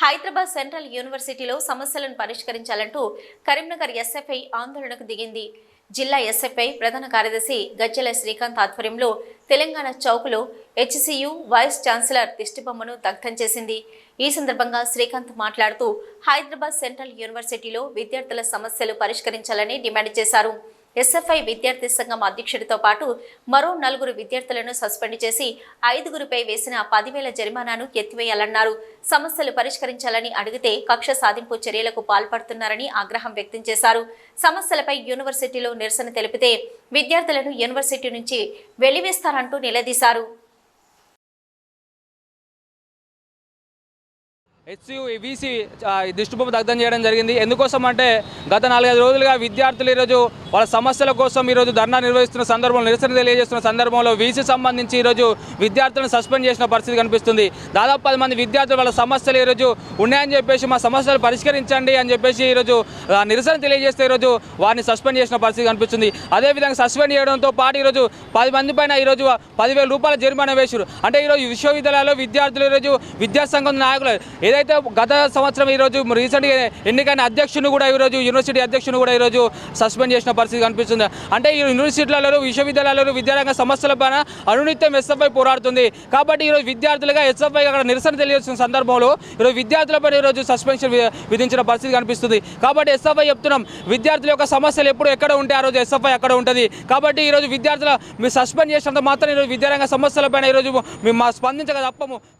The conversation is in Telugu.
హైదరాబాద్ సెంట్రల్ యూనివర్సిటీలో సమస్యలను పరిష్కరించాలంటూ కరీంనగర్ ఎస్ఎఫ్ఐ ఆందోళనకు దిగింది. జిల్లా ఎస్ఎఫ్ఐ ప్రధాన కార్యదర్శి గజ్జల శ్రీకాంత్ ఆధ్వర్యంలో తెలంగాణ చౌక్లో హెచ్సియు వైస్ ఛాన్సలర్ దిష్టిబొమ్మను దగ్ధం చేసింది. ఈ సందర్భంగా శ్రీకాంత్ మాట్లాడుతూ హైదరాబాద్ సెంట్రల్ యూనివర్సిటీలో విద్యార్థుల సమస్యలు పరిష్కరించాలని డిమాండ్ చేశారు. ఎస్ఎఫ్ఐ విద్యార్థి సంఘం అధ్యక్షుడితో పాటు మరో నలుగురు విద్యార్థులను సస్పెండ్ చేసి ఐదుగురిపై వేసిన పదివేల జరిమానాను ఎత్తివేయాలన్నారు. సమస్యలు పరిష్కరించాలని అడిగితే కక్ష సాధింపు చర్యలకు పాల్పడుతున్నారని ఆగ్రహం వ్యక్తం చేశారు. సమస్యలపై యూనివర్సిటీలో నిరసన తెలిపితే విద్యార్థులను యూనివర్సిటీ నుంచి వెలివేస్తారంటూ నిలదీశారు. హెచ్సియు వీసీ దిష్టిబొమ్మ దగ్ధం చేయడం జరిగింది. ఎందుకోసం అంటే గత నాలుగైదు రోజులుగా విద్యార్థులు ఈరోజు వాళ్ళ సమస్యల కోసం ఈరోజు ధర్నా నిర్వహిస్తున్న సందర్భంలో నిరసన తెలియజేస్తున్న సందర్భంలో వీసీ సంబంధించి ఈరోజు విద్యార్థులను సస్పెండ్ చేసిన పరిస్థితి కనిపిస్తుంది. దాదాపు పది మంది విద్యార్థులు వాళ్ళ సమస్యలు ఈరోజు ఉన్నాయని చెప్పేసి మా సమస్యలు పరిష్కరించండి అని చెప్పేసి ఈరోజు నిరసన తెలియజేస్తే ఈరోజు వారిని సస్పెండ్ చేసిన పరిస్థితి కనిపిస్తుంది. అదేవిధంగా సస్పెండ్ చేయడంతో పాటు ఈరోజు పది మంది పైన ఈరోజు పదివేల రూపాయల జరిమానా వేశారు అంటే ఈరోజు విశ్వవిద్యాలయాల్లో విద్యార్థులు ఈరోజు విద్యాసంఘం నాయకులు ఏదైతే గత సంవత్సరం ఈరోజు రీసెంట్గా ఎన్నికైన అధ్యక్షుని కూడా ఈరోజు యూనివర్సిటీ అధ్యక్షుని కూడా ఈరోజు సస్పెండ్ చేసిన పరిస్థితి కనిపిస్తుంది. అంటే ఈ యూనివర్సిటీలలో విశ్వవిద్యాలయాలలో విద్యారంగ సమస్యల పైన అనునిత్యం ఎస్ఎఫ్ఐ పోరాడుతుంది. కాబట్టి ఈరోజు విద్యార్థులుగా ఎస్ఎఫ్ఐ అక్కడ నిరసన తెలియజేస్తున్న సందర్భంలో ఈరోజు విద్యార్థులపై ఈరోజు సస్పెన్షన్ విధించిన పరిస్థితి కనిపిస్తుంది. కాబట్టి ఎస్ఎఫ్ఐ చెప్తున్నాం. విద్యార్థుల యొక్క సమస్యలు ఎప్పుడు ఎక్కడ ఉంటే ఆ రోజు ఎస్ఎఫ్ఐ అక్కడ ఉంటుంది. కాబట్టి ఈరోజు విద్యార్థుల మీరు సస్పెండ్ చేసినంత మాత్రం ఈరోజు విద్యారంగ సమస్యలపైన ఈరోజు మేము మా స్పందించక తప్పము.